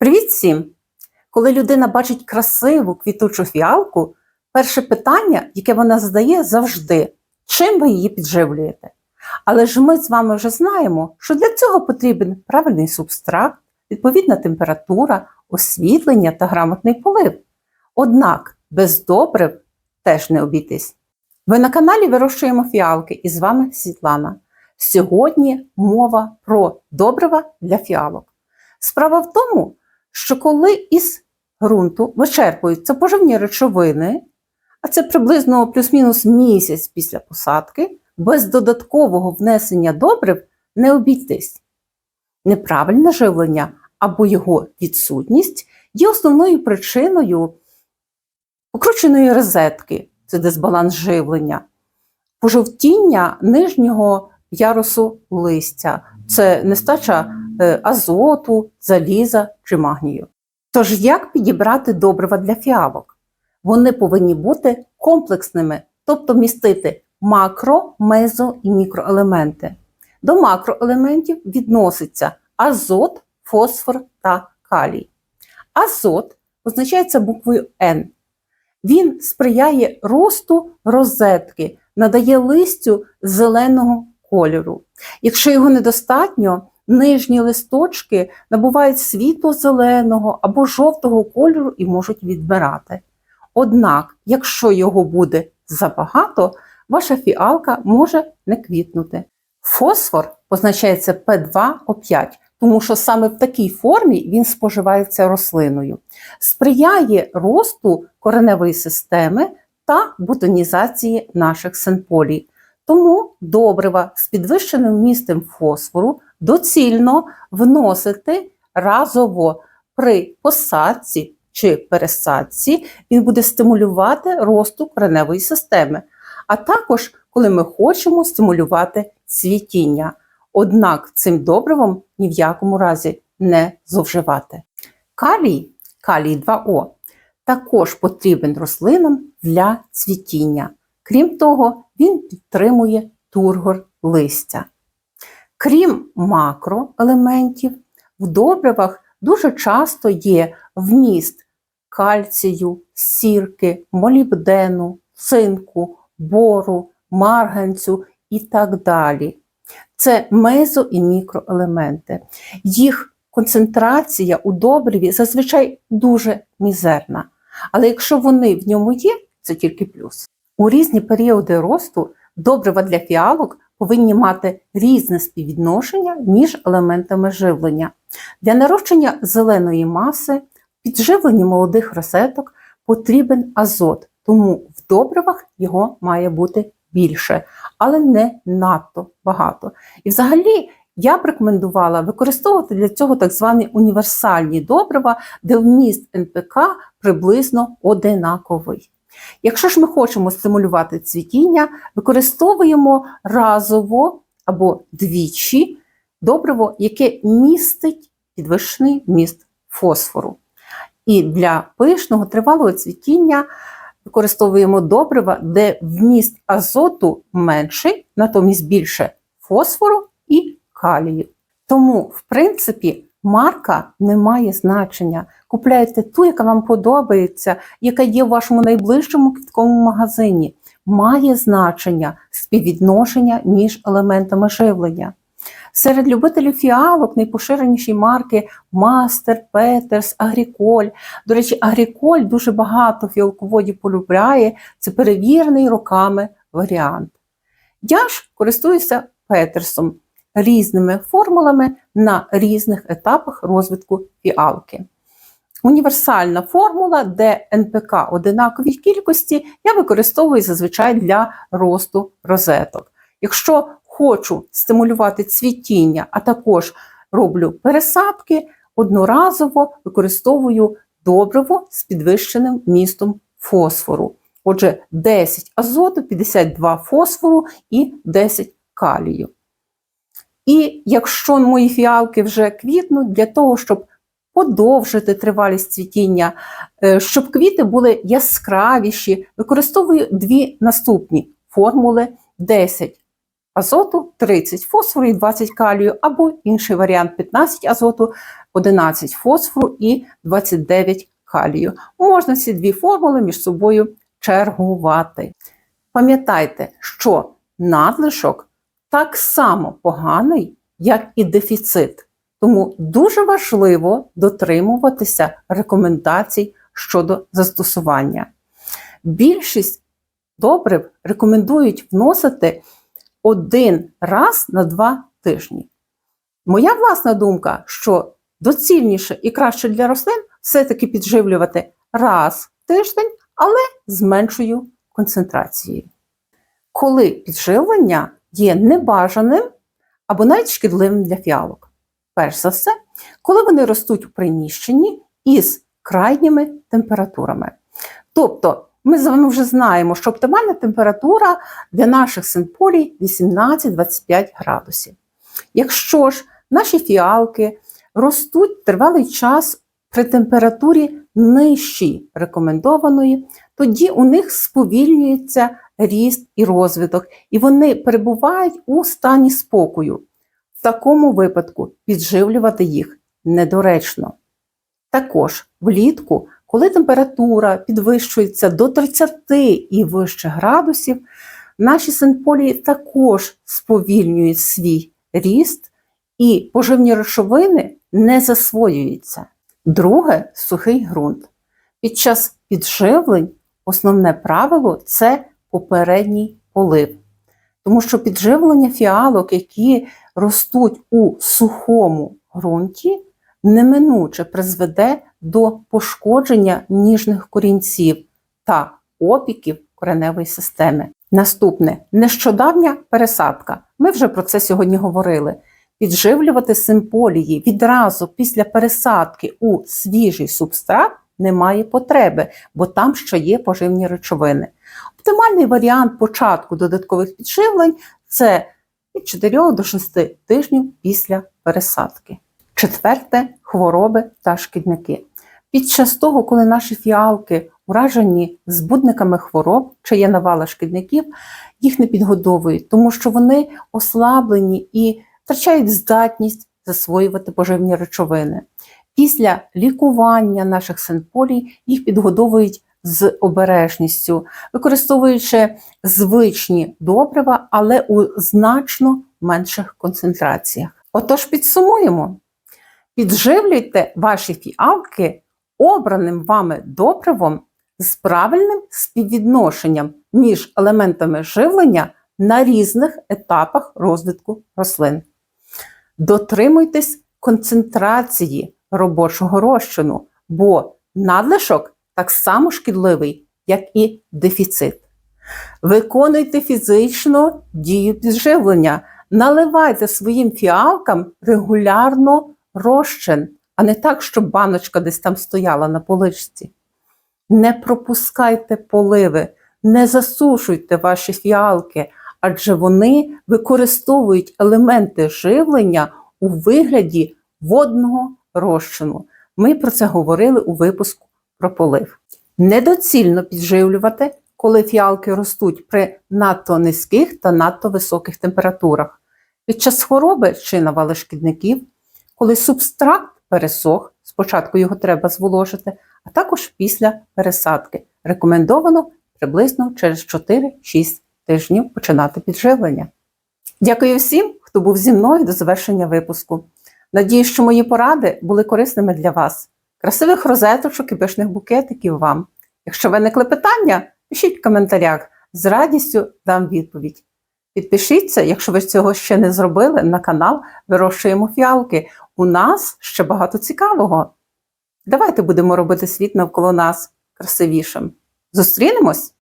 Привіт всім! Коли людина бачить красиву квітучу фіалку, перше питання, яке вона задає, завжди чим ви її підживлюєте. Але ж ми з вами вже знаємо, що для цього потрібен правильний субстрат, відповідна температура, освітлення та грамотний полив. Однак без добрив теж не обійтись. Ви на каналі Вирощуємо фіалки і з вами Світлана. Сьогодні мова про добрива для фіалок. Справа в тому, що коли із ґрунту вичерпуються поживні речовини, а це приблизно плюс-мінус місяць після посадки, без додаткового внесення добрив не обійтись. Неправильне живлення або його відсутність є основною причиною покрученої розетки, це дисбаланс живлення, пожовтіння нижнього ярусу листя, це нестача азоту, заліза чи магнію. Тож, як підібрати добрива для фіалок? Вони повинні бути комплексними, тобто містити макро, мезо і мікроелементи. До макроелементів відноситься азот, фосфор та калій. Азот позначається буквою Н. Він сприяє росту розетки, надає листю зеленого кольору. Якщо його недостатньо, нижні листочки набувають світло-зеленого або жовтого кольору і можуть відбирати. Однак, якщо його буде забагато, ваша фіалка може не квітнути. Фосфор позначається P2O5, тому що саме в такій формі він споживається рослиною, сприяє росту кореневої системи та бутонізації наших синполій. Тому добрива з підвищеним вмістом фосфору доцільно вносити разово при посадці чи пересадці, він буде стимулювати росту кореневої системи, а також коли ми хочемо стимулювати цвітіння. Однак цим добривом ні в якому разі не зловживати. Калій, калій 2О, також потрібен рослинам для цвітіння. Крім того, він підтримує тургор листя. Крім макроелементів, в добривах дуже часто є вміст кальцію, сірки, молібдену, цинку, бору, марганцю і так далі. Це мезо і мікроелементи. Їх концентрація у добриві зазвичай дуже мізерна. Але якщо вони в ньому є, це тільки плюс. У різні періоди росту добрива для фіалок повинні мати різне співвідношення між елементами живлення. Для нарощення зеленої маси, підживлення молодих розеток потрібен азот, тому в добривах його має бути більше, але не надто багато. І взагалі я б рекомендувала використовувати для цього так звані універсальні добрива, де вміст НПК приблизно одинаковий. Якщо ж ми хочемо стимулювати цвітіння, використовуємо разово або двічі добриво, яке містить підвищений вміст фосфору. І для пишного тривалого цвітіння використовуємо добрива, де вміст азоту менший, натомість більше фосфору і калію. Тому, в принципі, марка не має значення. Купляйте ту, яка вам подобається, яка є в вашому найближчому квітковому магазині. Має значення співвідношення між елементами живлення. Серед любителів фіалок найпоширеніші марки Мастер, Петерс, Агріколь. До речі, Агріколь дуже багато фіалководів полюбляє, це перевірений роками варіант. Я ж користуюся Петерсом різними формулами на різних етапах розвитку фіалки. Універсальна формула, де НПК одинаковій кількості, я використовую зазвичай для росту розеток. Якщо хочу стимулювати цвітіння, а також роблю пересадки, одноразово використовую добриво з підвищеним містом фосфору. Отже, 10 азоту, 52 фосфору і 10 калію. І якщо мої фіалки вже квітнуть, для того, щоб подовжити тривалість цвітіння, е, щоб квіти були яскравіші, використовую дві наступні формули: 10 азоту, 30 фосфору і 20 калію, або інший варіант 15 азоту, 11 фосфору і 29 калію. Можна ці дві формули між собою чергувати. Пам'ятайте, що надлишок так само поганий, як і дефіцит. Тому дуже важливо дотримуватися рекомендацій щодо застосування. Більшість добрив рекомендують вносити один раз на два тижні. Моя власна думка, що доцільніше і краще для рослин все-таки підживлювати раз в тиждень, але з меншою концентрацією. Коли підживлення є небажаним або навіть шкідливим для фіалок. Перш за все, коли вони ростуть у приміщенні із крайніми температурами. Тобто, ми з вами вже знаємо, що оптимальна температура для наших синполій 18-25 градусів. Якщо ж наші фіалки ростуть тривалий час при температурі нижчій рекомендованої, тоді у них сповільнюється ріст і розвиток, і вони перебувають у стані спокою. В такому випадку підживлювати їх недоречно. Також влітку, коли температура підвищується до 30 і вище градусів, наші синполії також сповільнюють свій ріст і поживні речовини не засвоюються. Друге сухий ґрунт. Під час підживлень основне правило це попередній полив. Тому що підживлення фіалок, які ростуть у сухому ґрунті, неминуче призведе до пошкодження ніжних корінців та опіків кореневої системи. Наступне нещодавня пересадка. Ми вже про це сьогодні говорили. Підживлювати симполії відразу після пересадки у свіжий субстрат немає потреби, бо там ще є поживні речовини. Оптимальний варіант початку додаткових підживлень це від 4 до 6 тижнів після пересадки. Четверте хвороби та шкідники. Під час того, коли наші фіалки уражені збудниками хвороб, чи є навала шкідників, їх не підгодовують, тому що вони ослаблені і втрачають здатність засвоювати поживні речовини. Після лікування наших синполій їх підгодовують з обережністю, використовуючи звичні добрива, але у значно менших концентраціях. Отож, підсумуємо: підживлюйте ваші фіалки обраним вами добривом з правильним співвідношенням між елементами живлення на різних етапах розвитку рослин. Дотримуйтесь концентрації робочого розчину, бо надлишок так само шкідливий, як і дефіцит. Виконуйте фізично дію підживлення, наливайте своїм фіалкам регулярно розчин, а не так, щоб баночка десь там стояла на поличці. Не пропускайте поливи, не засушуйте ваші фіалки, адже вони використовують елементи живлення у вигляді водного розчину. Ми про це говорили у випуску про полив. Недоцільно підживлювати, коли фіалки ростуть при надто низьких та надто високих температурах. Під час хвороби чи навали шкідників, коли субстракт пересох, спочатку його треба зволожити, а також після пересадки. Рекомендовано приблизно через 4-6 тижнів починати підживлення. Дякую всім, хто був зі мною до завершення випуску. Надію, що мої поради були корисними для вас. Красивих розеточок і пишних букетиків вам. Якщо виникли питання, пишіть в коментарях, з радістю дам відповідь. Підпишіться, якщо ви цього ще не зробили, на канал Вирощуємо фіалки. У нас ще багато цікавого. Давайте будемо робити світ навколо нас красивішим. Зустрінемось!